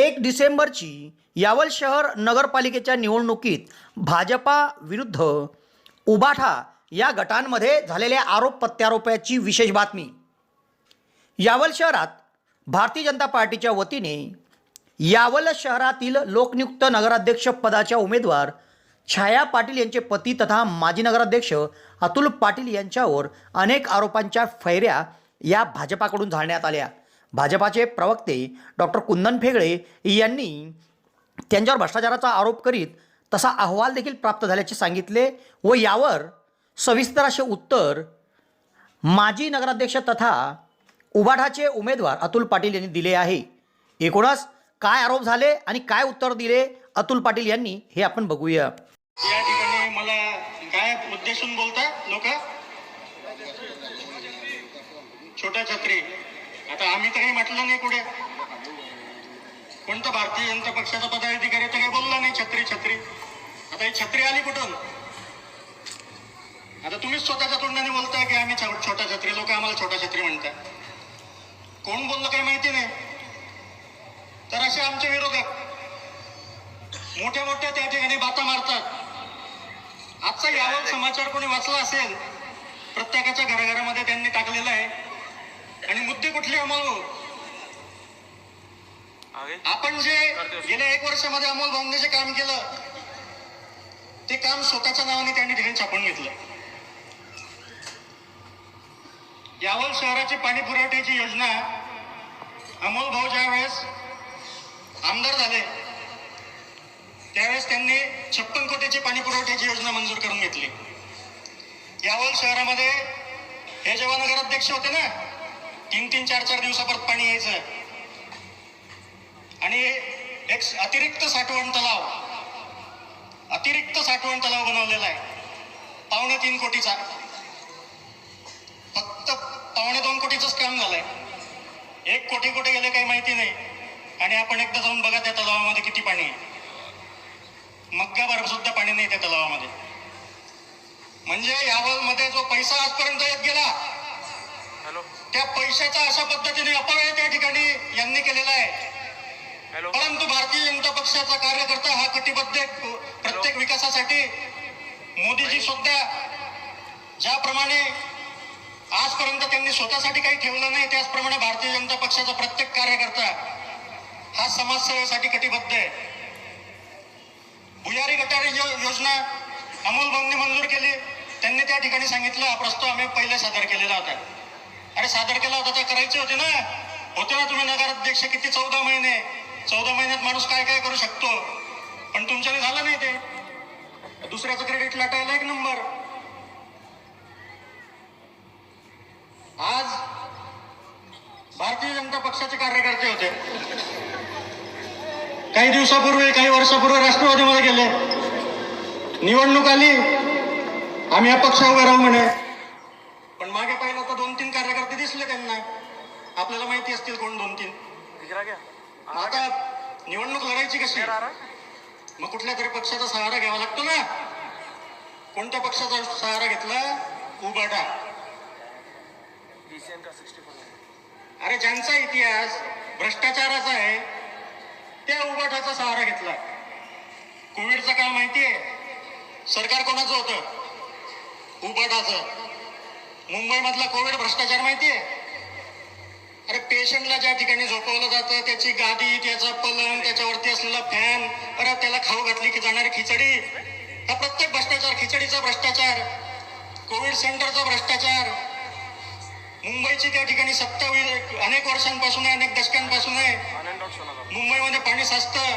एक डिसेंबरची यावल शहर नगरपालिकेच्या निवडणुकीत भाजपा विरुद्ध उबाठा या गटांमध्ये झालेल्या आरोप प्रत्यारोपाची विशेष बातमी. यावल शहरात भारतीय जनता पार्टीच्या वतीने यावल शहरातील लोकनियुक्त नगराध्यक्ष पदाच्या उमेदवार छाया पाटील यांचे पती तथा माजी नगराध्यक्ष अतुल पाटील यांच्यावर अनेक आरोपांच्या फैऱ्या या भाजपाकडून झाडण्यात आल्या. भाजपाचे प्रवक्ते डॉक्टर कुंदन फेगळे यांनी त्यांच्यावर भ्रष्टाचाराचा आरोप करीत तसा अहवाल देखील प्राप्त झाल्याचे सांगितले व यावर सविस्तर असे उत्तर माजी नगराध्यक्ष तथा उबाठाचे उमेदवार अतुल पाटील यांनी दिले आहे. एकूणच काय आरोप झाले आणि काय उत्तर दिले अतुल पाटील यांनी हे आपण बघूया. या ठिकाणी मला काय उद्देशून बोलता लोक? छोट्या छत्री. आता आम्ही तर काही म्हटलं नाही कुठे. कोणतं भारतीय जनता पक्षाचा पदाधिकारी तर काही बोलला नाही छत्री छत्री. आता ही छत्री आली कुठून? आता तुम्हीच स्वतःच्या तोंडाने बोलताय की आम्ही छोटा छत्री लोक आम्हाला छोटा छत्री म्हणतात. कोण बोललं काही माहिती नाही. तर असे आमचे विरोधक मोठ्या मोठ्या त्या ठिकाणी बाता मारतात. आजचा यावर समाचार कोणी वाचला असेल प्रत्येकाच्या घराघरामध्ये त्यांनी टाकलेला आहे. आणि मुद्दे कुठले आम्हाला आपण जे गेल्या एक वर्षामध्ये अमोल भाऊंनी जे काम केलं ते काम स्वतःच्या नावाने त्यांनी ठिकाणी छापून घेतलं. यावल शहराची पाणी पुरवठ्याची योजना अमोल भाऊ ज्या वेळेस आमदार झाले त्यावेळेस त्यांनी छप्पन कोटीची पाणी पुरवठ्याची योजना मंजूर करून घेतली. यावल शहरामध्ये हे जेव्हा नगराध्यक्ष होते ना तीन तीन चार चार दिवसापर्यंत पाणी यायचं. आणि एक अतिरिक्त साठवण तलाव अतिरिक्त साठवण तलाव बनवलेला आहे. पावणे तीन कोटीचा. फक्त पावणे दोन कोटीचंच काम झालंय. एक कोटी कुठे गेले काही माहिती नाही. आणि आपण एकदा जाऊन बघा त्या तलावामध्ये किती पाणी आहे. मग्गाभर सुद्धा पाणी नाही त्या तलावामध्ये. म्हणजे यावर मध्ये जो पैसा आजपर्यंत येत गेला त्या पैशाचा अशा पद्धतीने अपव्यय त्या ठिकाणी यांनी केलेला आहे. परंतु भारतीय जनता पक्षाचा कार्यकर्ता हा कटिबद्ध आहे. प्रत्येक विकासासाठी मोदीजी सुद्धा ज्याप्रमाणे आजपर्यंत त्यांनी स्वतःसाठी काही ठेवलं नाही त्याचप्रमाणे भारतीय जनता पक्षाचा प्रत्येक कार्यकर्ता हा समाजसेवेसाठी कटिबद्ध आहे. भुयारी गटारी यो- योजना अमोल भाऊंनी मंजूर केली. त्यांनी त्या ठिकाणी सांगितलं हा प्रस्ताव आम्ही पहिले सादर केलेला होता. अरे सादर केला होता तर करायचे होते ना. होते ना तुम्ही नगराध्यक्ष किती चौदा महिने. चौदा महिन्यात माणूस काय काय करू शकतो? पण तुमच्याने झालं नाही ते. दुसऱ्याचं क्रेडिट लाटायला एक नंबर आज भारतीय जनता पक्षाचे कार्यकर्ते होते. काही दिवसापूर्वी काही वर्षापूर्वी राष्ट्रवादीमध्ये गेले. निवडणूक आली. आम्ही या पक्षा उभे राहू म्हणे पण मागे पाहिलं तर दोन तीन कार्यकर्ते दिसले त्यांना माहिती असतील कोण दोन तीन? आता निवडणूक लढायची कशी? मग कुठल्या तरी पक्षाचा सहारा घ्यावा लागतो ना? कोणत्या पक्षाचा सहारा घेतला? उबाटा अरे ज्यांचा इतिहास भ्रष्टाचाराचा आहे त्या उबाठाचा सहारा घेतला. कोविडचा काळ माहितीये सरकार कोणाचं होतं? उबाठाचं मुंबईमधला कोविड भ्रष्टाचार माहितीये अरे पेशंटला ज्या ठिकाणी झोपवलं जातं त्याची गादी त्याचा पलंग त्याच्यावरती असलेला फॅन परत त्याला खाऊ घातली की जाणारी खिचडी. हा प्रत्येक भ्रष्टाचार खिचडीचा भ्रष्टाचार कोविड सेंटरचा भ्रष्टाचार. मुंबईची त्या ठिकाणी सत्ता होईल अनेक वर्षांपासून आहे अनेक दशकांपासून आहे. मुंबईमध्ये पाणी साचतं.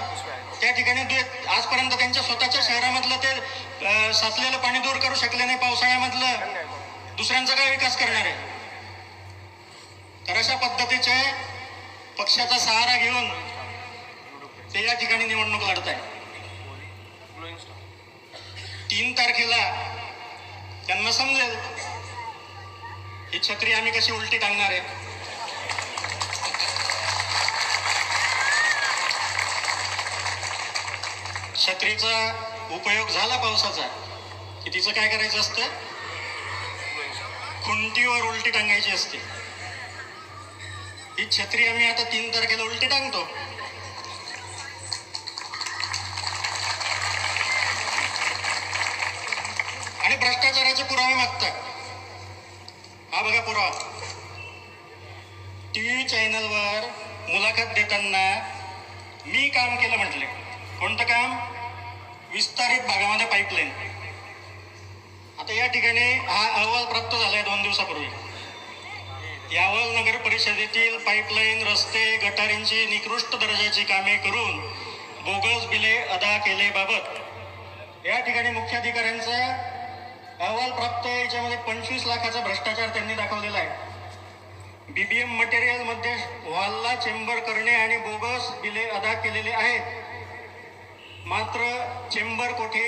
त्या ठिकाणी आजपर्यंत त्यांच्या स्वतःच्या शहरामधलं ते साचलेलं पाणी दूर करू शकले नाही पावसाळ्यामधलं. दुसऱ्यांचा काय विकास करणार आहे? तर अशा पद्धतीचे पक्षाचा सहारा घेऊन ते या ठिकाणी निवडणूक लढत आहे तीन तारखेला त्यांना समजेल ही छत्री आम्ही कशी उलटी टांगणार आहे छत्रीचा उपयोग झाला पावसाचा की तिचं काय करायचं असतं? खुंटीवर उलटी टांगायची असते. ही छत्री आम्ही आता तीन तारखेला उलटी टाकतो. आणि भ्रष्टाचाराचे पुरावे मागतात हा बघा पुरावा. टीव्ही चॅनलवर मुलाखत देताना मी काम केलं म्हटले. कोणतं काम? विस्तारित भागामध्ये पाईपलाईन. आता या ठिकाणी हा अहवाल प्राप्त झालाय दोन दिवसापूर्वी. यावल नगर परिषदेतील पाईपलाईन रस्ते गटारींची निकृष्ट दर्जाची कामे करून बोगस बिले अदा केलेबाबत या ठिकाणी मुख्याधिकाऱ्यांचा अहवाल प्राप्त आहे. याच्यामध्ये पंचवीस लाखाचा भ्रष्टाचार त्यांनी दाखवलेला आहे. बीबीएम मटेरियलमध्ये व्हॉलला चेंबर करणे आणि बोगस बिले अदा केलेले आहेत. मात्र चेंबर कोठे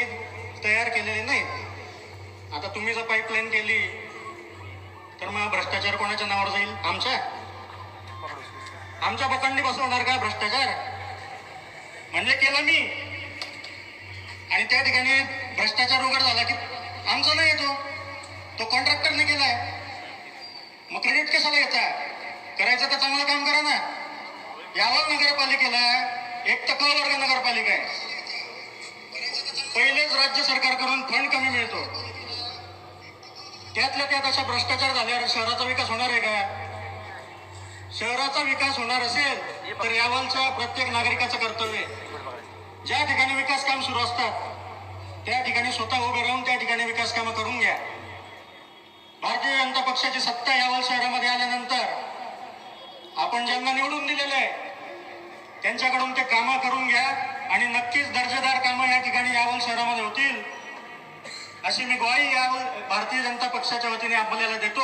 तयार केलेले नाहीत. आता तुम्ही जर पाईपलाईन केली तर मग भ्रष्टाचार कोणाच्या नावावर जाईल? आमच्या? आमच्या पकडणी बसवणार का भ्रष्टाचार? म्हणजे केलं मी. आणि त्या ठिकाणी भ्रष्टाचार उघड झाला की आमचा नाही येतो. तो कॉन्ट्रॅक्टरने केलाय. मग क्रेडिट कशाला घ्यायचा करायचं तर चांगलं काम करा ना. यावर नगरपालिकेला एक तर क वर्ग नगरपालिका आहे. पहिलेच राज्य सरकारकडून फंड कमी मिळतो. त्यातल्या त्यात अशा भ्रष्टाचार झाल्यावर शहराचा विकास होणार आहे का? शहराचा विकास होणार असेल तर यावलच्या प्रत्येक नागरिकाचं कर्तव्य आहे. ज्या ठिकाणी विकास काम सुरू असतात त्या ठिकाणी स्वतः उभे राहून त्या ठिकाणी विकास कामं करून घ्या. भारतीय जनता पक्षाची सत्ता यावल शहरामध्ये आल्यानंतर आपण ज्यांना निवडून दिलेलं आहे त्यांच्याकडून ते कामं करून घ्या आणि नक्कीच दर्जेदार कामं या ठिकाणी यावल शहरामध्ये होतील. अशी मी ग्वाही यावल भारतीय जनता पक्षाच्या वतीने आपल्याला देतो.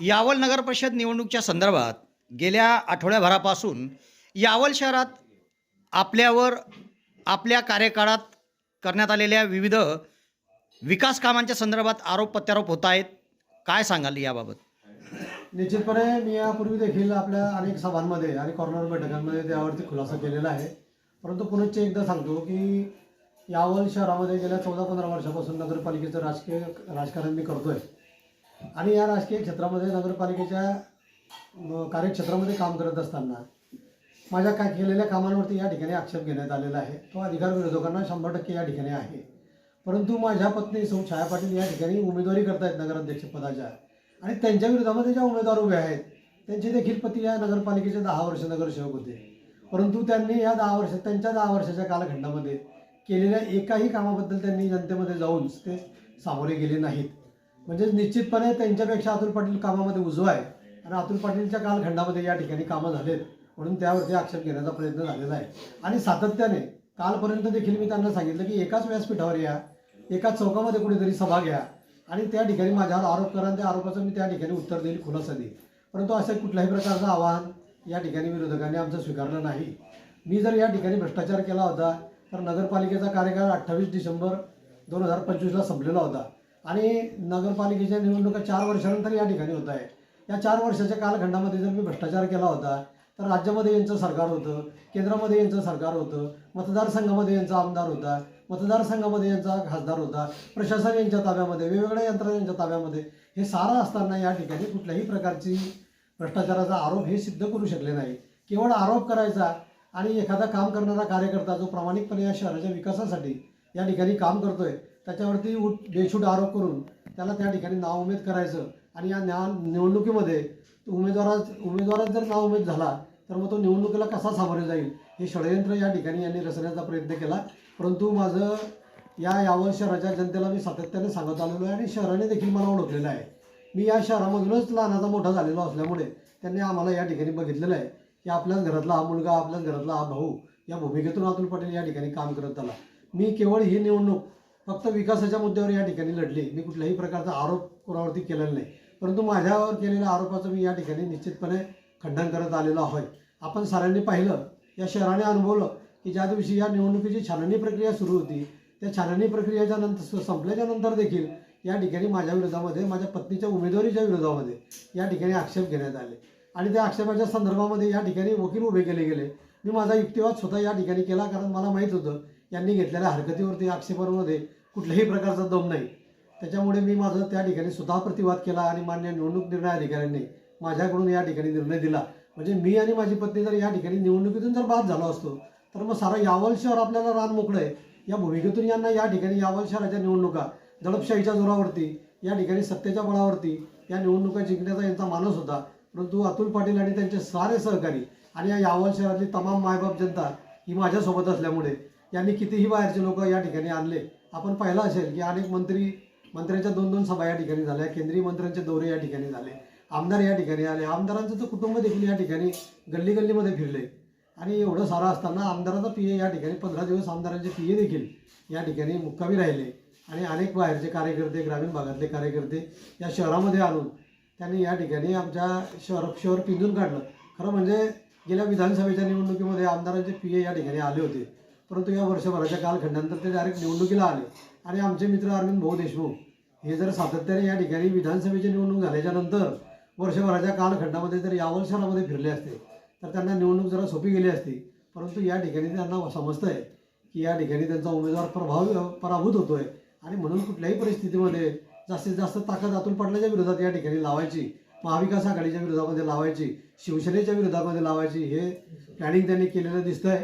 यावल नगर परिषद निवडणूकच्या संदर्भात गेल्या आठवड्याभरापासून यावल शहरात आपल्यावर आपल्या कार्यकाळात करण्यात आलेल्या विविध विकास कामांच्या संदर्भात आरोप प्रत्यारोप होत आहेत. काय सांगाल याबाबत? निश्चितपणे मी यापूर्वी देखील आपल्या अनेक सभांमध्ये आणि कॉर्नर बैठकांमध्ये त्यावरती खुलासा केलेला आहे. परंतु पुनश्च एकदा सांगतो की यावल शहरामध्ये गेल्या चौदा पंधरा वर्षापासून नगरपालिकेचं राजकीय राजकारण मी करतो आहे आणि या राजकीय क्षेत्रामध्ये नगरपालिकेच्या कार्यक्षेत्रामध्ये काम करत असताना माझ्या काय केलेल्या कामांवरती या ठिकाणी आक्षेप घेण्यात आलेला आहे. तो अधिकार विरोधकांना शंभर टक्के या ठिकाणी आहे. परंतु माझ्या पत्नी सौ छाया पाटील या ठिकाणी उमेदवारी करतायत नगराध्यक्षपदाच्या आणि त्यांच्या विरोधामध्ये ज्या उमेदवार उभे आहेत त्यांचे देखील पती या नगरपालिकेचे दहा वर्ष नगरसेवक होते. परंतु त्यांनी या दहा वर्ष त्यांच्या दहा वर्षाच्या कालखंडामध्ये केलेल्या एकाही कामाबद्दल त्यांनी जनतेमध्ये जाऊन ते सामोरे गेले नाहीत. म्हणजे निश्चितपणे त्यांच्यापेक्षा अतुल पाटील कामामध्ये उजवा आहे. आणि अतुल पाटीलच्या कालखंडामध्ये या ठिकाणी कामं झालेत. म्हणून त्यावरती आक्षेप घेण्याचा प्रयत्न झालेला आहे. आणि सातत्याने कालपर्यंत देखील मी त्यांना सांगितलं की एकाच व्यासपीठावर या एकाच चौकामध्ये कुठेतरी सभा घ्या. आणि त्या ठिकाणी माझ्यावर आरोप करा आणि त्या आरोपाचं मी त्या ठिकाणी उत्तर देईल खुलासा देईल. परंतु असं कुठल्याही प्रकारचं आव्हान या ठिकाणी विरोधकांनी आमचं स्वीकारलं नाही. मी जर या ठिकाणी भ्रष्टाचार केला होता तर नगरपालिकेचा कार्यकाळ अठ्ठावीस डिसेंबर दोन हजार पंचवीसला संपलेला होता. आणि नगरपालिकेच्या निवडणुका चार वर्षानंतर या ठिकाणी होत आहे या चार वर्षाच्या कालखंडामध्ये जर मी भ्रष्टाचार केला होता तर राज्यामध्ये यांचं सरकार होतं केंद्रामध्ये यांचं सरकार होतं मतदारसंघामध्ये यांचा आमदार होता मतदारसंघामध्ये यांचा खासदार होता प्रशासन यांच्या ताब्यामध्ये वेगवेगळ्या यंत्रणा यांच्या ताब्यामध्ये हे सारं असताना या ठिकाणी कुठल्याही प्रकारची भ्रष्टाचाराचा आरोप हे सिद्ध करू शकले नाही केवळ आरोप करायचा आणि एखादा काम करणारा कार्यकर्ता जो प्रामाणिकपणे या शहराच्या विकासासाठी या ठिकाणी काम करतोय त्याच्यावरती उठ बेछूट आरोप करून त्याला त्या ठिकाणी नावउमेद करायचं आणि या न्या निवडणुकीमध्ये उमेदवारा उमेदवारात जर नावउमेद झाला तर मग तो निवडणुकीला कसा सामोरे जाईल? हे षडयंत्र या ठिकाणी यांनी रचण्याचा प्रयत्न केला. परंतु माझं या यावल शहराच्या जनतेला मी सातत्याने सांगत आलेलो आहे आणि शहराने देखील मला ओळखलेलं आहे. मी या शहरामधूनच लहानाचा मोठा झालेलो असल्यामुळे त्यांनी आम्हाला या ठिकाणी बघितलेलं आहे. की आपल्याच घरातला हा मुलगा आपल्याच घरातला हा भाऊ या भूमिकेतून अतुल पटेल या ठिकाणी काम करत आला. मी केवळ ही निवडणूक फक्त विकासाच्या मुद्द्यावर या ठिकाणी लढली. मी कुठल्याही प्रकारचा आरोप कोणावरती केलेला नाही. परंतु माझ्यावर केलेल्या आरोपाचं मी या ठिकाणी निश्चितपणे खंडन करत आलेलो आहे आपण साऱ्यांनी पाहिलं या शहराने अनुभवलं की ज्या दिवशी या निवडणुकीची छाननी प्रक्रिया सुरू होती त्या छाननी प्रक्रियेच्या नंतर संपल्याच्या नंतर देखील या ठिकाणी माझ्या विरोधामध्ये माझ्या पत्नीच्या उमेदवारीच्या विरोधामध्ये या ठिकाणी आक्षेप घेण्यात आले. आणि त्या आक्षेपाच्या संदर्भामध्ये या ठिकाणी वकील उभे केले गेले. मी माझा युक्तिवाद स्वतः या ठिकाणी केला कारण मला माहीत होतं यांनी घेतलेल्या हरकतीवरती आक्षेपांमध्ये कुठल्याही प्रकारचा दम नाही. त्याच्यामुळे मी माझं त्या ठिकाणी स्वतः प्रतिवाद केला आणि मान्य निवडणूक निर्णय अधिकाऱ्यांनी माझ्याकडून या ठिकाणी निर्णय दिला. म्हणजे मी आणि माझी पत्नी जर या ठिकाणी निवडणुकीतून जर बाद झालो असतो तर मग सारं यावल शहर आपल्याला रान मोकळं आहे. या भूमिकेतून यांना या ठिकाणी यावल शहराच्या निवडणुका दडपशाहीच्या जोरावरती या ठिकाणी सत्तेच्या बळावरती या निवडणुका जिंकण्याचा यांचा मानस होता. परंतु अतुल पाटील आणि त्यांचे सारे सहकारी आणि या यावल शहरातली तमाम मायबाप जनता ही माझ्यासोबत असल्यामुळे यांनी कितीही बाहेरचे लोक या ठिकाणी आणले आपण पाहिलं असेल की अनेक मंत्री मंत्र्यांच्या दोन दोन सभा या ठिकाणी झाल्या केंद्रीय मंत्र्यांचे दौरे या ठिकाणी झाले आमदार या ठिकाणी आले आमदारांचं तर कुटुंब देखील या ठिकाणी गल्ली गल्लीमध्ये फिरले. आणि एवढं सारं असताना आमदाराचा पी ए या ठिकाणी पंधरा दिवस आमदारांचे पी ए देखील या ठिकाणी मुक्कामी राहिले. आणि अनेक बाहेरचे कार्यकर्ते ग्रामीण भागातले कार्यकर्ते या शहरामध्ये आणून त्यांनी या ठिकाणी आमच्या शहर शहर पिंजून काढलं. खरं म्हणजे गेल्या विधानसभेच्या निवडणुकीमध्ये आमदारांचे पी ए या ठिकाणी आले होते. परंतु या वर्षभराच्या कालखंडानंतर ते डायरेक्ट निवडणुकीला आले. आणि आमचे मित्र अरविंद भाऊ देशमुख हे जर सातत्याने या ठिकाणी विधानसभेची निवडणूक झाल्याच्यानंतर वर्षभराच्या कालखंडामध्ये जर यावल शहरामध्ये फिरले असते तर त्यांना निवडणूक जरा सोपी गेली असती. परंतु या ठिकाणी त्यांना समजतं आहे की या ठिकाणी त्यांचा उमेदवार प्रभाव पराभूत होतो आहे आणि म्हणून कुठल्याही परिस्थितीमध्ये जास्तीत जास्त ताकद अतुल पाटलाच्या विरोधात या ठिकाणी लावायची महाविकास आघाडीच्या विरोधामध्ये लावायची शिवसेनेच्या विरोधामध्ये लावायची हे प्लॅनिंग त्यांनी केलेलं दिसतंय.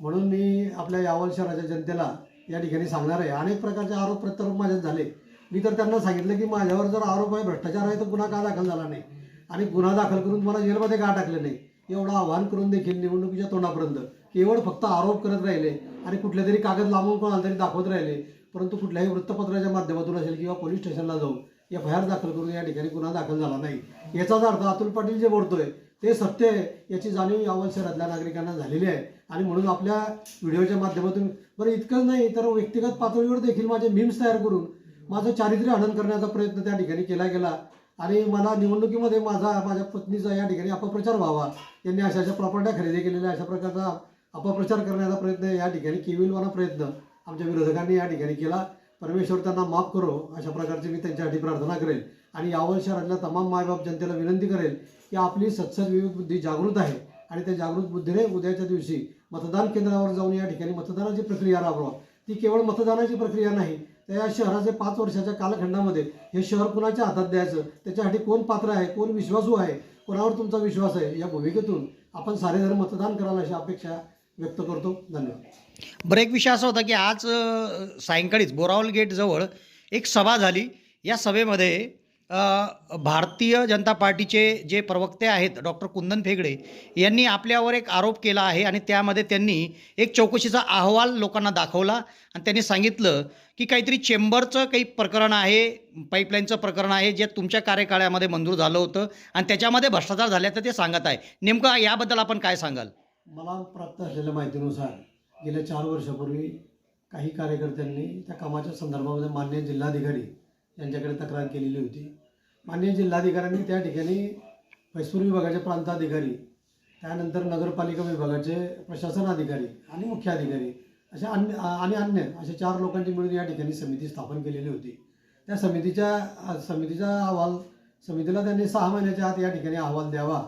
म्हणून मी आपल्या यावल शहराच्या जनतेला या ठिकाणी सांगणार आहे. अनेक प्रकारचे आरोप प्रत्यारोप माझ्यात झाले. मी तर त्यांना सांगितलं की माझ्यावर जर आरोप आहे भ्रष्टाचार आहे तर गुन्हा का दाखल झाला नाही? आणि गुन्हा दाखल करून मला जेलमध्ये का टाकलं नाही? एवढं आव्हान करून देखील निवडणुकीच्या तोंडापर्यंत केवळ फक्त आरोप करत राहिले आणि कुठले तरी कागद लांबून कोणाला तरी दाखवत राहिले. परंतु कुठल्याही वृत्तपत्राच्या माध्यमातून असेल किंवा पोलीस स्टेशनला जाऊन एफ आय आर दाखल करून या ठिकाणी गुन्हा दाखल झाला नाही. याचाच अर्थ अतुल पाटील जे बोलतोय ते सत्य आहे. याची जाणीव यावल शहरातल्या नागरिकांना झालेली आहे. आणि म्हणून आपल्या व्हिडिओच्या माध्यमातून बरं इतकंच नाही तर व्यक्तिगत पातळीवर देखील माझे मीम्स तयार करून माझं चारित्र्य हनन करण्याचा प्रयत्न त्या ठिकाणी केला गेला. आणि मला निवडणुकीमध्ये माझा माझ्या पत्नीचा या ठिकाणी अपप्रचार व्हावा. यांनी अशा अशा प्रॉपर्ट्या खरेदी केलेल्या अशा प्रकारचा अपप्रचार करण्याचा प्रयत्न या ठिकाणी केविलवाना प्रयत्न आमच्या विरोधकांनी या ठिकाणी केला. परमेश्वर त्यांना माफ करो अशा प्रकारची मी त्यांच्यासाठी प्रार्थना करेल. आणि यावर शहरातल्या तमाम मायबाप जनतेला विनंती करेल की आपली सत्सद विवेक बुद्धी जागृत आहे आणि त्या जागृत बुद्धीने उद्याच्या दिवशी मतदान केंद्रावर जाऊन या ठिकाणी मतदानाची प्रक्रिया राबवा. ती केवळ मतदानाची प्रक्रिया नाही तर या शहराचे पाच वर्षाच्या कालखंडामध्ये हे शहर कुणाच्या हातात द्यायचं? त्याच्यासाठी कोण पात्र आहे? कोण विश्वासू आहे? कोणावर तुमचा विश्वास आहे? या भूमिकेतून आपण सारेजण मतदान कराल अशी अपेक्षा व्यक्त करतो. धन्यवाद. बरं एक विषय असा होता की आज सायंकाळीच बोरावल गेटजवळ एक सभा झाली. या सभेमध्ये भारतीय जनता पार्टीचे जे प्रवक्ते आहेत डॉक्टर कुंदन फेगडे यांनी आपल्यावर एक आरोप केला आहे आणि त्यामध्ये त्यांनी एक चौकशीचा अहवाल लोकांना दाखवला आणि त्यांनी सांगितलं की काहीतरी चेंबरचं काही प्रकरण आहे पाईपलाईनचं प्रकरण आहे जे तुमच्या कार्यकाळामध्ये मंजूर झालं होतं आणि त्याच्यामध्ये भ्रष्टाचार झाल्याचं ते सांगत आहे. नेमकं याबद्दल आपण काय सांगाल? मला प्राप्त असलेल्या माहितीनुसार गेल्या चार वर्षापूर्वी काही कार्यकर्त्यांनी त्या कामाच्या संदर्भामध्ये मान्य जिल्हाधिकारी यांच्याकडे तक्रार केलेली होती. मान्य जिल्हाधिकाऱ्यांनी त्या ठिकाणी म्हैसूर विभागाचे प्रांताधिकारी त्यानंतर नगरपालिका विभागाचे प्रशासन अधिकारी आणि मुख्य अधिकारी अशा अन्य आणि अन्य अशा चार लोकांची मिळून या ठिकाणी समिती स्थापन केलेली होती. त्या समितीच्या समितीचा अहवाल समितीला त्यांनी सहा महिन्याच्या आत या ठिकाणी अहवाल द्यावा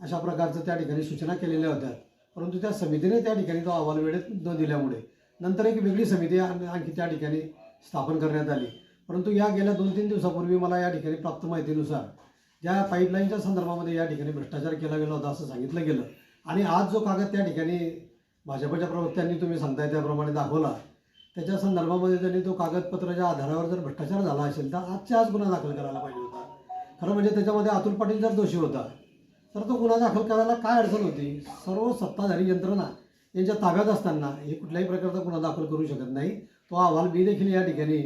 अशा प्रकारचं त्या ठिकाणी सूचना केलेल्या होत्या. परंतु त्या समितीने त्या ठिकाणी तो अहवाल वेळेत न दिल्यामुळे नंतर एक वेगळी समिती आणखी त्या ठिकाणी स्थापन करण्यात आली. परंतु या गेल्या दोन तीन दिवसापूर्वी मला या ठिकाणी प्राप्त माहितीनुसार ज्या पाईपलाईनच्या संदर्भामध्ये या ठिकाणी भ्रष्टाचार केला गेला होता असं सांगितलं गेलं आणि आज जो कागद त्या ठिकाणी भाजपच्या प्रवक्त्यांनी तुम्ही सांगताय त्याप्रमाणे दाखवला त्याच्या संदर्भामध्ये त्यांनी तो कागदपत्राच्या आधारावर जर भ्रष्टाचार झाला असेल तर आजच्या आज गुन्हा दाखल करायला पाहिजे होता. खरं म्हणजे त्याच्यामध्ये अतुल पाटील जर दोषी होता तर तो गुन्हा दाखल करायला काय अडचण होती? सर्व सत्ताधारी यंत्रणा यांच्या ताब्यात असताना हे कुठल्याही प्रकारचा गुन्हा दाखल करू शकत नाही. तो अहवाल मी देखील या ठिकाणी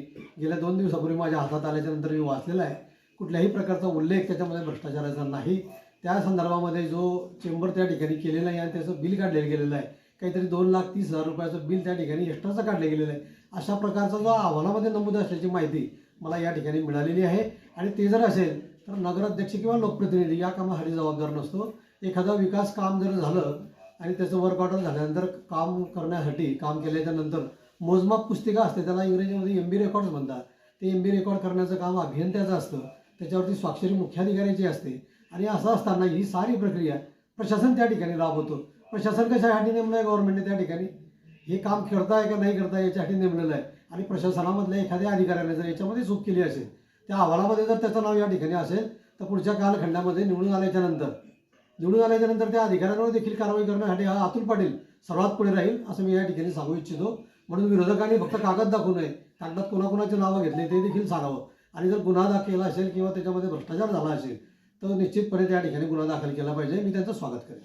गेल्या दोन दिवसापूर्वी माझ्या हातात आल्याच्यानंतर मी वाचलेला आहे. कुठल्याही प्रकारचा उल्लेख त्याच्यामध्ये भ्रष्टाचाराचा नाही. त्या संदर्भामध्ये जो चेंबर त्या ठिकाणी केलेला आहे आणि त्याचं बिल काढलेलं गेलेलं आहे काहीतरी दोन लाख तीस हजार रुपयाचं बिल त्या ठिकाणी एक्स्ट्राचं काढलं गेलेलं आहे. अशा प्रकारचा जो अहवालामध्ये नमूद असल्याची माहिती मला या ठिकाणी मिळालेली आहे. आणि ते जर असेल तर नगराध्यक्ष किंवा लोकप्रतिनिधी या कामासाठी जबाबदार नसतो. एखादा विकास काम जर झालं आणि त्याचं वर्क ऑर्डर झाल्यानंतर काम करण्यासाठी काम केल्याच्यानंतर मोजमाप पुस्तिका असते त्याला इंग्रजीमध्ये एम बी रेकॉर्ड्स म्हणतात. ते एम बी रेकॉर्ड करण्याचं काम अभियंत्याचं असतं. त्याच्यावरती स्वाक्षरी मुख्याधिकाऱ्याची असते. आणि असं असताना ही सारी प्रक्रिया प्रशासन त्या ठिकाणी राबवतो. प्रशासन कशासाठी नेमलं आहे गव्हर्नमेंटने त्या ठिकाणी. हे काम करताय का नाही करताय याच्यासाठी नेमलेलं आहे. आणि प्रशासनामधल्या एखाद्या अधिकाऱ्याने जर याच्यामध्ये चूक केली असेल त्या अहवालामध्ये जर त्याचं नाव या ठिकाणी असेल तर पुढच्या कालखंडामध्ये निवडून आल्याच्यानंतर. निवडून आल्याच्यानंतर त्या अधिकाऱ्यांवर देखील कारवाई करण्यासाठी हा अतुल पाटील सर्वात पुढे राहील असं मी या ठिकाणी सांगू इच्छितो. म्हणून विरोधकांनी फक्त कागद दाखवू नये. कागदात कोणाकोणाची नावं घेतली ते देखील सांगावं. आणि जर गुन्हा दाखल केला असेल किंवा त्याच्यामध्ये भ्रष्टाचार झाला असेल तर निश्चितपणे त्या ठिकाणी गुन्हा दाखल केला पाहिजे. मी त्यांचं स्वागत करेन.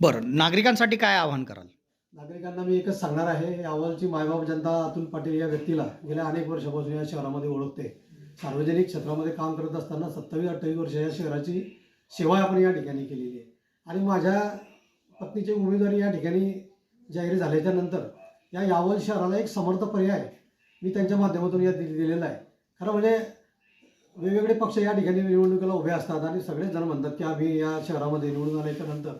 बरं नागरिकांसाठी काय आवाहन कराल? नागरिकांना मी एकच सांगणार आहे. यावलची मायबाप जनता अतुल पाटील या व्यक्तीला गेल्या अनेक वर्षापासून या शहरामध्ये ओळखते. सार्वजनिक क्षेत्रामध्ये काम करत असताना सत्तावीस अठ्ठावीस वर्ष या शहराची सेवा आपण या ठिकाणी केलेली आहे. आणि माझ्या पत्नीची उमेदवारी या ठिकाणी जाहीर झाल्याच्यानंतर या यावल शहराला एक समर्थ पर्याय मी त्यांच्या माध्यमातून या दि- दिलेला आहे. खरं म्हणजे वेगवेगळे पक्ष या ठिकाणी निवडणुकीला उभे असतात आणि सगळेच जण म्हणतात की आम्ही या शहरामध्ये निवडून आल्याच्यानंतर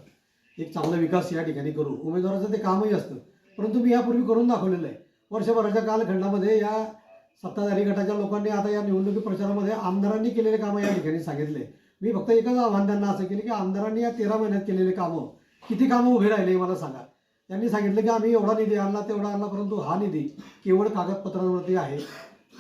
एक चांगला विकास या ठिकाणी करू. उमेदवाराचं ते कामही असतं. परंतु मी यापूर्वी करून दाखवलेलं आहे. वर्षभराच्या कालखंडामध्ये या सत्ताधारी गटाच्या लोकांनी आता या निवडणुकी प्रचारामध्ये आमदारांनी केलेले कामं या ठिकाणी सांगितले. मी फक्त एकच आव्हान त्यांना असं केलं की आमदारांनी या तेरा महिन्यात केलेले कामं किती कामं उभे राहिले हे मला सांगा. त्यांनी सांगितलं की आम्ही एवढा निधी आणला तेवढा आणला परंतु हा निधी केवळ कागदपत्रांवरती आहे.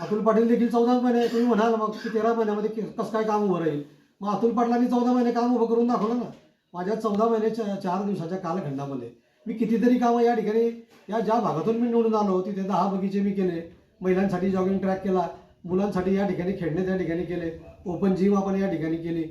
अतुल पाटील देखील चौदा महिने तुम्ही म्हणाल मग की तेरा महिन्यामध्ये कसं काय काम उभं राहील? मग अतुल पाटलांनी चौदा महिने काम उभं करून दाखवलं ना. माझ्या चौदा महिने चार दिवसाच्या कालखंडामध्ये. मी कितीतरी कामं या ठिकाणी या ज्या भागातून मी निवडून आलो तिथे दहा बगीचे मी केले. महिलांसाठी जॉगिंग ट्रॅक केला. मुलांसाठी या ठिकाणी खेळणे त्या ठिकाणी केले. ओपन जिम आपण या ठिकाणी केली.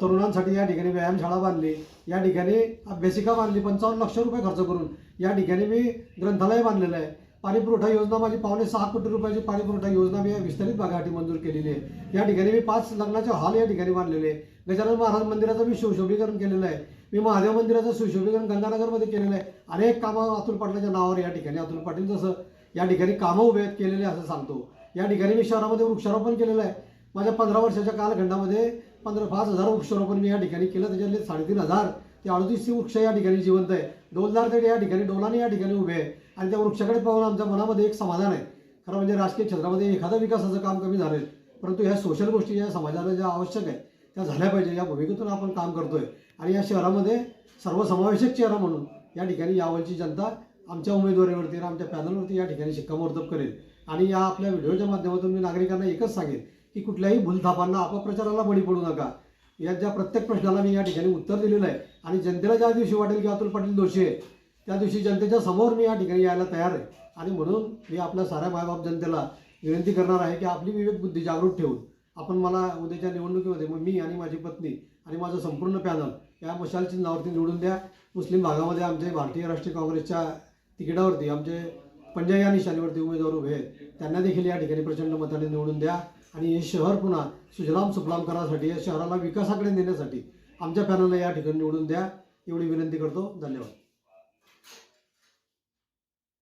तरुणांसाठी या ठिकाणी व्यायामशाळा बांधली. या ठिकाणी अभ्यासिका बांधली. पंचावन्न लक्ष रुपये खर्च करून या ठिकाणी मी ग्रंथालय बांधलेलं आहे. पाणीपुरवठा योजना माझी पावणे सहा कोटी रुपयाची पाणीपुरवठा योजना मी विस्तारित भागासाठी मंजूर केलेली आहे. या ठिकाणी मी पाच लग्नाचे हॉल या ठिकाणी बांधलेले आहे. गजानन महाराज मंदिराचं मी सुशोभीकरण केलेलं आहे. मी महादेव मंदिराचं सुशोभीकरण गंगानगरमध्ये केलेलं आहे. अनेक कामं अतुल पाटलाच्या नावावर या ठिकाणी अतुल पाटील जसं या ठिकाणी कामं उभे आहेत केलेले असं सांगतो. या ठिकाणी मी शहरामध्ये वृक्षारोपण केलेलं आहे. माझ्या पंधरा वर्षाच्या कालखंडामध्ये पंधरा पाच हजार वृक्षारोपण मी या ठिकाणी केलं. त्याच्यातले साडेतीन हजार ते अडतीसशे वृक्ष या ठिकाणी जिवंत आहे डोलदार ते या ठिकाणी डोलाने या ठिकाणी उभे आहे आणि त्या वृक्षाकडे पाहून आमच्या मनामध्ये एक समाधान आहे. खरं म्हणजे राजकीय क्षेत्रामध्ये एखादं विकासाचं काम कमी झालं परंतु ह्या सोशल गोष्टी या समाजाला ज्या आवश्यक आहे त्या झाल्या पाहिजे. या भूमिकेतून आपण काम करतोय. आणि या शहरामध्ये सर्वसमावेशक चेहरा म्हणून या ठिकाणी यावरची जनता आमच्या उमेदवारीवरती आणि आमच्या पॅनलवरती या ठिकाणी शिक्कामोर्तब करेल. आणि या आपल्या व्हिडिओच्या माध्यमातून मी नागरिकांना एकच सांगेन की कुठल्याही भूलथापांना अपप्रचाराला बळी पडू नका. या ज्या प्रत्येक प्रश्नाला मी या ठिकाणी उत्तर दिलेलं आहे आणि जनतेला ज्या दिवशी वाटेल की अतुल पाटील दोषी आहे त्या दिवशी जनतेच्या समोर मी या ठिकाणी यायला तयार आहे. आणि म्हणून मी आपल्या साऱ्या मायबाप जनतेला विनंती करणार आहे की आपली विवेक बुद्धी जागृत ठेवून आपण मला उद्याच्या निवडणुकीमध्ये मग मी आणि माझी पत्नी आणि माझं संपूर्ण पॅनल या मशाल चिन्हावरती निवडून द्या. मुस्लिम भागामध्ये आमचे भारतीय राष्ट्रीय काँग्रेसच्या तिकिटावरती आमचे पंजाब या निशाणीवरती उमेदवार उभे आहेत. त्यांना देखील या ठिकाणी प्रचंड मताने निवडून द्या. आणि हे शहर पुन्हा सुजलाम सुफलाम करण्यासाठी या शहराला विकासाकडे नेण्यासाठी आमच्या पॅनलला या ठिकाणी निवडून द्या. एवढी विनंती करतो. धन्यवाद.